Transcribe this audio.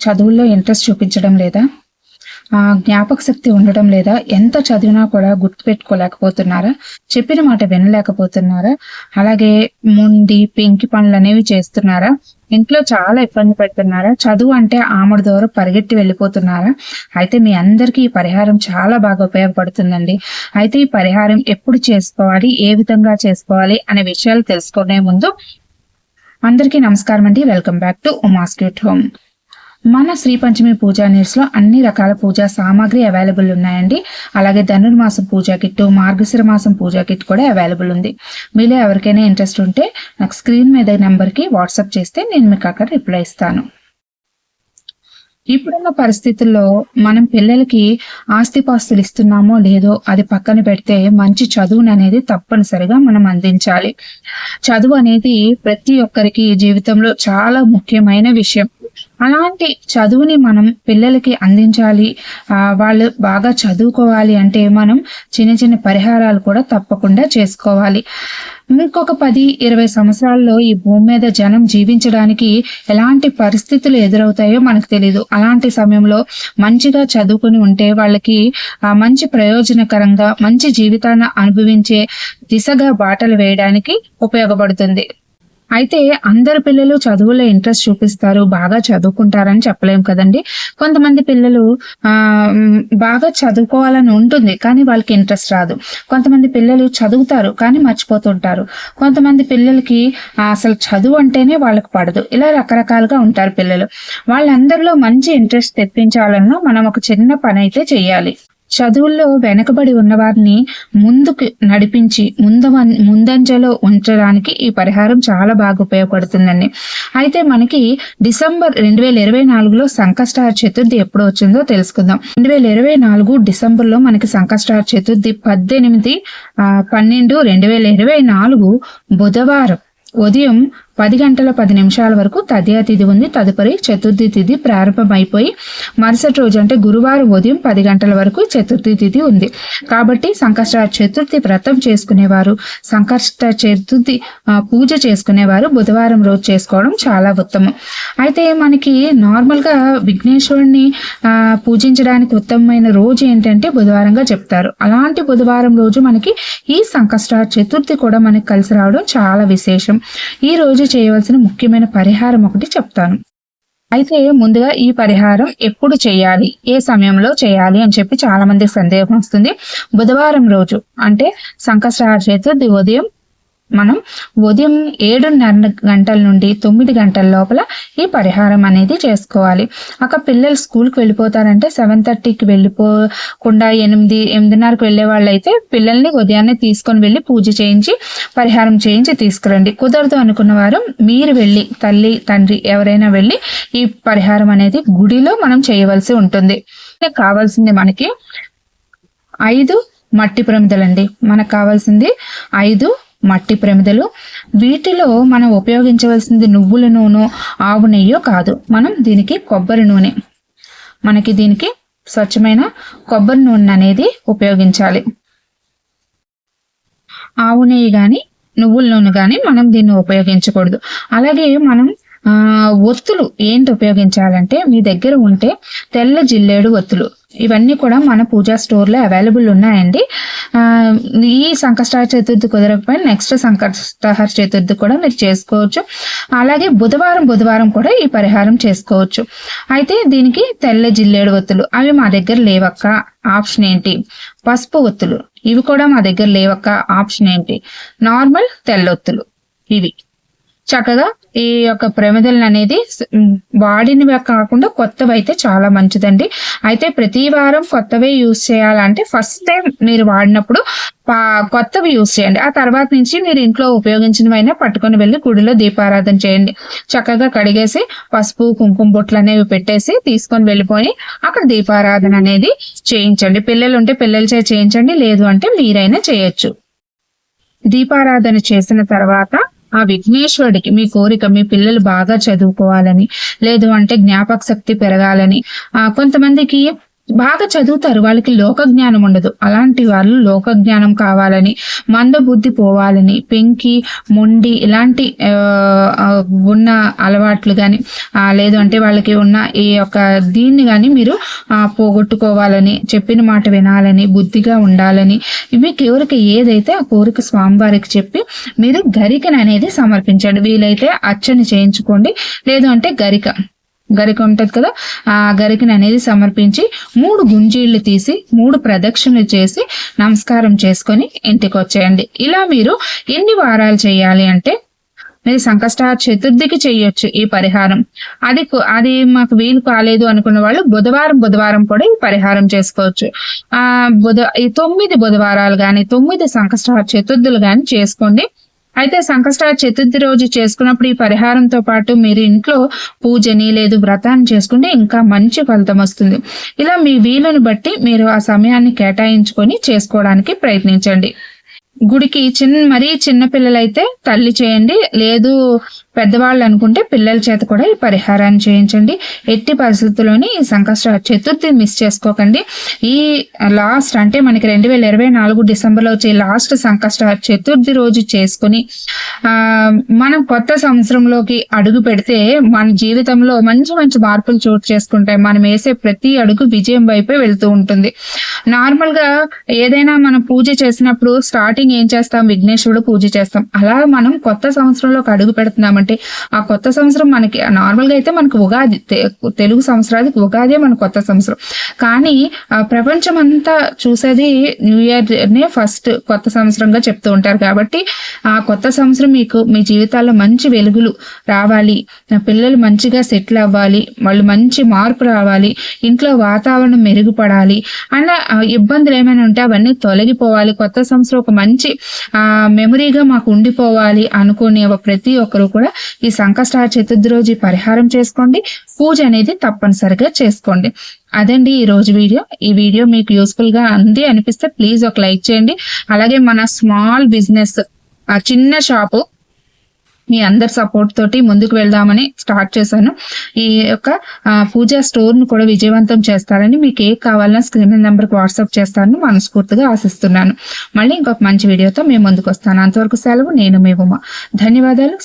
చదువుల్లో ఇంట్రెస్ట్ చూపించడం లేదా? ఆ జ్ఞాపక శక్తి ఉండడం లేదా? ఎంత చదివినా కూడా గుర్తుపెట్టుకోలేకపోతున్నారా? చెప్పిన మాట వినలేకపోతున్నారా? అలాగే ముండి పెంకి పనులు అనేవి చేస్తున్నారా? ఇంట్లో చాలా ఇబ్బంది పెడుతున్నారా? చదువు అంటే ఆమడ ద్వారా పరిగెట్టి వెళ్ళిపోతున్నారా? అయితే మీ అందరికీ ఈ పరిహారం చాలా బాగా ఉపయోగపడుతుందండి. అయితే ఈ పరిహారం ఎప్పుడు చేసుకోవాలి? ఏ విధంగా చేసుకోవాలి? అనే విషయాలు తెలుసుకునే ముందు అందరికీ నమస్కారం అండి వెల్కమ్ బ్యాక్ టు ఉమాస్క్యూట్ హోమ్ మన శ్రీ పంచమి పూజా నీర్స్లో అన్ని రకాల పూజా సామాగ్రి అవైలబుల్ ఉన్నాయండి. అలాగే ధనుర్మాసం పూజా కిట్ మార్గశిర మాసం పూజా కిట్ కూడా అవైలబుల్ ఉంది. మీలో ఎవరికైనా ఇంట్రెస్ట్ ఉంటే నాకు స్క్రీన్ మీద నెంబర్కి వాట్సాప్ చేస్తే నేను మీకు అక్కడ రిప్లై ఇస్తాను. ఇప్పుడున్న పరిస్థితుల్లో మనం పిల్లలకి ఆస్తిపాస్తులు ఇస్తున్నామో లేదో అది పక్కన పెడితే మంచి చదువును అనేది తప్పనిసరిగా మనం అందించాలి. చదువు అనేది ప్రతి ఒక్కరికి జీవితంలో చాలా ముఖ్యమైన విషయం. అలాంటి చదువుని మనం పిల్లలకి అందించాలి. వాళ్ళు బాగా చదువుకోవాలి అంటే మనం చిన్న చిన్న పరిహారాలు కూడా తప్పకుండా చేసుకోవాలి. ఇంకొక పది ఇరవై సంవత్సరాల్లో ఈ భూమి మీద జనం జీవించడానికి ఎలాంటి పరిస్థితులు ఎదురవుతాయో మనకు తెలియదు అలాంటి సమయంలో మంచిగా చదువుకుని ఉంటే వాళ్ళకి ఆ మంచి ప్రయోజనకరంగా మంచి జీవితాన్ని అనుభవించే దిశగా బాటలు వేయడానికి ఉపయోగపడుతుంది. అయితే అందరు పిల్లలు చదువులో ఇంట్రెస్ట్ చూపిస్తారు బాగా చదువుకుంటారని చెప్పలేము కదండి. కొంతమంది పిల్లలు ఆ బాగా చదువుకోవాలని ఉంటుంది కానీ వాళ్ళకి ఇంట్రెస్ట్ రాదు. కొంతమంది పిల్లలు చదువుతారు కానీ మర్చిపోతుంటారు. కొంతమంది పిల్లలకి అసలు చదువు అంటేనే వాళ్ళకి పడదు. ఇలా రకరకాలుగా ఉంటారు పిల్లలు. వాళ్ళందరిలో మంచి ఇంట్రెస్ట్ తెప్పించాలన్నా మనం ఒక చిన్న పని అయితే చేయాలి చదువుల్లో వెనకబడి ఉన్నవారిని ముందుకు నడిపించి ముంద ముందంజలో ఉంచడానికి ఈ పరిహారం చాలా బాగా ఉపయోగపడుతుందండి. అయితే మనకి డిసెంబర్ రెండు వేల ఇరవై నాలుగులో సంకష్టార చతుర్థి ఎప్పుడు వచ్చిందో తెలుసుకుందాం. రెండు వేల ఇరవై నాలుగు డిసెంబర్లో మనకి సంకష్టార చతుర్థి పద్దెనిమిది పన్నెండు రెండు వేల ఇరవై నాలుగు బుధవారం ఉదయం పది గంటల పది నిమిషాల వరకు తదియా తిథి ఉంది. తదుపరి చతుర్థి తిథి ప్రారంభమైపోయి మరుసటి రోజు అంటే గురువారం ఉదయం పది గంటల వరకు చతుర్థి తిథి ఉంది. కాబట్టి సంకష్ట చతుర్థి వ్రతం చేసుకునేవారు సంకష్ట చతుర్థి పూజ చేసుకునేవారు బుధవారం రోజు చేసుకోవడం చాలా ఉత్తమం. అయితే మనకి నార్మల్గా విఘ్నేశ్వరుణ్ణి పూజించడానికి ఉత్తమమైన రోజు ఏంటంటే బుధవారంగా చెప్తారు. అలాంటి బుధవారం రోజు మనకి ఈ సంకష్ట చతుర్థి కూడా మనకి కలిసి రావడం చాలా విశేషం. ఈ రోజు చేయవలసిన ముఖ్యమైన పరిహారం ఒకటి చెప్తాను. అయితే ముందుగా ఈ పరిహారం ఎప్పుడు చేయాలి? ఏ సమయంలో చేయాలి? అని చెప్పి చాలా మందికి సందేహం వస్తుంది. బుధవారం రోజు అంటే సంకష్ట ఉదయం మనం ఉదయం ఏడున్నర గంటల నుండి తొమ్మిది గంటల లోపల ఈ పరిహారం అనేది చేసుకోవాలి. అక్కడ పిల్లలు స్కూల్కి వెళ్ళిపోతారంటే సెవెన్ థర్టీకి వెళ్ళిపోకుండా ఎనిమిది ఎనిమిదిన్నరకు వెళ్ళే వాళ్ళు అయితే పిల్లల్ని ఉదయాన్నే తీసుకొని వెళ్ళి పూజ చేయించి పరిహారం చేయించి తీసుకురండి. కుదరదు అనుకున్న వారు మీరు వెళ్ళి తల్లి తండ్రి ఎవరైనా వెళ్ళి ఈ పరిహారం అనేది గుడిలో మనం చేయవలసి ఉంటుంది. కావాల్సింది మనకి ఐదు మట్టి ప్రమిదలండి. మనకు కావాల్సింది ఐదు మట్టి ప్రమిదలు. వీటిలో మనం ఉపయోగించవలసింది నువ్వుల నూనె ఆవు నెయ్యో కాదు. మనం దీనికి కొబ్బరి నూనె. మనకి దీనికి స్వచ్ఛమైన కొబ్బరి నూనె అనేది ఉపయోగించాలి. ఆవు నెయ్యి కానీ నువ్వుల నూనె కానీ మనం దీన్ని ఉపయోగించకూడదు. అలాగే మనం ఒత్తులు ఏంటి ఉపయోగించాలంటే మీ దగ్గర ఉంటే తెల్ల జిల్లేడు ఒత్తులు. ఇవన్నీ కూడా మన పూజా స్టోర్లో అవైలబుల్ ఉన్నాయండి. ఈ సంకష్ట చతుర్థి కుదరకపోయినా నెక్స్ట్ సంకష్టహర చతుర్థి కూడా మీరు చేసుకోవచ్చు. అలాగే బుధవారం బుధవారం కూడా ఈ పరిహారం చేసుకోవచ్చు. అయితే దీనికి తెల్ల జిల్లేడు ఒత్తులు అవి మా దగ్గర లేవక్క ఆప్షన్ ఏంటి? పసుపు ఒత్తులు ఇవి కూడా మా దగ్గర లేవక్క ఆప్షన్ ఏంటి? నార్మల్ తెల్లొత్తులు ఇవి. చక్కగా ఈ యొక్క ప్రమిదలను అనేది వాడినవి కాకుండా కొత్తవి అయితే చాలా మంచిదండి. అయితే ప్రతి వారం కొత్తవే యూజ్ చేయాలంటే ఫస్ట్ టైం మీరు వాడినప్పుడు కొత్తవి యూస్ చేయండి. ఆ తర్వాత నుంచి మీరు ఇంట్లో ఉపయోగించినవైనా పట్టుకొని వెళ్ళి గుడిలో దీపారాధన చేయండి. చక్కగా కడిగేసి పసుపు కుంకుమ బొట్లు అనేవి పెట్టేసి తీసుకొని వెళ్ళిపోయి అక్కడ దీపారాధన అనేది చేయించండి. పిల్లలు ఉంటే పిల్లలు చే చేయించండి లేదు అంటే మీరైనా చేయొచ్చు. దీపారాధన చేసిన తర్వాత ఆ విఘ్నేశ్వరుడికి మీ కోరిక మీ పిల్లలు బాగా చదువుకోవాలని లేదు అంటే జ్ఞాపక శక్తి పెరగాలని ఆ కొంతమందికి బాగా చదువుతారు. వాళ్ళకి లోక జ్ఞానం ఉండదు. అలాంటి వాళ్ళు లోక జ్ఞానం కావాలని మందబుద్ధి పోవాలని పెంకి మొండి ఇలాంటి ఉన్న అలవాట్లు కానీ లేదు అంటే వాళ్ళకి ఉన్న ఈ యొక్క దీన్ని కానీ మీరు పోగొట్టుకోవాలని చెప్పిన మాట వినాలని బుద్ధిగా ఉండాలని ఇవి ఎవరికి ఏదైతే ఆ కోరిక స్వామివారికి చెప్పి మీరు గరికను అనేది సమర్పించండి. వీలైతే అచ్చని చేయించుకోండి. లేదు అంటే గరిక. గరిక ఉంటుంది కదా ఆ గరికని అనేది సమర్పించి మూడు గుంజీళ్ళు తీసి మూడు ప్రదక్షిణలు చేసి నమస్కారం చేసుకొని ఇంటికి వచ్చేయండి. ఇలా మీరు ఎన్ని వారాలు చేయాలి అంటే మీరు సంకష్ట చతుర్థికి చేయొచ్చు ఈ పరిహారం. అది అది మాకు వీలు కాలేదు అనుకున్న వాళ్ళు బుధవారం బుధవారం కూడా ఈ పరిహారం చేసుకోవచ్చు. ఆ బుధ ఈ తొమ్మిది బుధవారాలు కానీ తొమ్మిది సంకష్ట చతుర్థులు కానీ చేసుకోండి. అయితే సంకష్ట చతుర్థి రోజు చేసుకున్నప్పుడు ఈ పరిహారంతో పాటు మీరు ఇంట్లో పూజని లేదు వ్రతాన్ని చేసుకుంటే ఇంకా మంచి ఫలితం వస్తుంది. ఇలా మీ వీలుని బట్టి మీరు ఆ సమయాన్ని కేటాయించుకొని చేసుకోవడానికి ప్రయత్నించండి. గుడికి చిన్న మరీ చిన్న పిల్లలైతే తల్లి చేయండి. లేదు పెద్దవాళ్ళు అనుకుంటే పిల్లల చేత కూడా ఈ పరిహారాన్ని చేయించండి. ఎట్టి పరిస్థితుల్లోని ఈ సంకష్ట చతుర్థి మిస్ చేసుకోకండి. ఈ లాస్ట్ అంటే మనకి రెండు వేల ఇరవై నాలుగు డిసెంబర్లో వచ్చే లాస్ట్ సంకష్ట చతుర్థి రోజు చేసుకుని మనం కొత్త సంవత్సరంలోకి అడుగు పెడితే మన జీవితంలో మంచి మంచి మార్పులు చోటు చేసుకుంటాయి. మనం వేసే ప్రతి అడుగు విజయం వైపే వెళ్తూ ఉంటుంది. నార్మల్గా ఏదైనా మనం పూజ చేసినప్పుడు స్టార్టింగ్ ఏం చేస్తాం? విఘ్నేశ్వరుడు పూజ చేస్తాం. అలా మనం కొత్త సంవత్సరంలోకి అడుగు పెడుతున్నామంటే ఆ కొత్త సంవత్సరం మనకి నార్మల్గా అయితే మనకి ఉగాది తెలుగు సంవత్సరానికి ఉగాదే మన కొత్త సంవత్సరం. కానీ ప్రపంచం అంతా చూసేది న్యూ ఇయర్ నే ఫస్ట్ కొత్త సంవత్సరంగా చెప్తూ ఉంటారు. కాబట్టి ఆ కొత్త సంవత్సరం మీకు మీ జీవితాల్లో మంచి వెలుగులు రావాలి. పిల్లలు మంచిగా సెటిల్ అవ్వాలి. వాళ్ళు మంచి మార్పు రావాలి. ఇంట్లో వాతావరణం మెరుగుపడాలి. అలా ఇబ్బందులు ఏమైనా ఉంటే అవన్నీ తొలగిపోవాలి. కొత్త సంవత్సరం ఒక మంచి ఆ మెమరీగా మాకు ఉండిపోవాలి అనుకునే ప్రతి ఒక్కరు కూడా ఈ సంకష్టార చతుర్థి రోజు పరిహారం చేసుకోండి. పూజ అనేది తప్పనిసరిగా చేసుకోండి. అదండి ఈ రోజు వీడియో. ఈ వీడియో మీకు యూస్ఫుల్గా ఉంది అంది అనిపిస్తే ప్లీజ్ ఒక లైక్ చేయండి. అలాగే మన స్మాల్ బిజినెస్ ఆ చిన్న షాపు మీ అందరి సపోర్ట్ తోటి ముందుకు వెళ్దామని స్టార్ట్ చేశాను. ఈ యొక్క పూజా స్టోర్ను కూడా విజయవంతం చేస్తారని మీకు ఏ కావాలన్నా స్క్రీన్ నెంబర్కి వాట్సాప్ చేస్తారని మనస్ఫూర్తిగా ఆశిస్తున్నాను. మళ్ళీ ఇంకొక మంచి వీడియోతో మేము ముందుకు వస్తాను. అంతవరకు సెలవు నేను మీ ఉమ. ధన్యవాదాలు.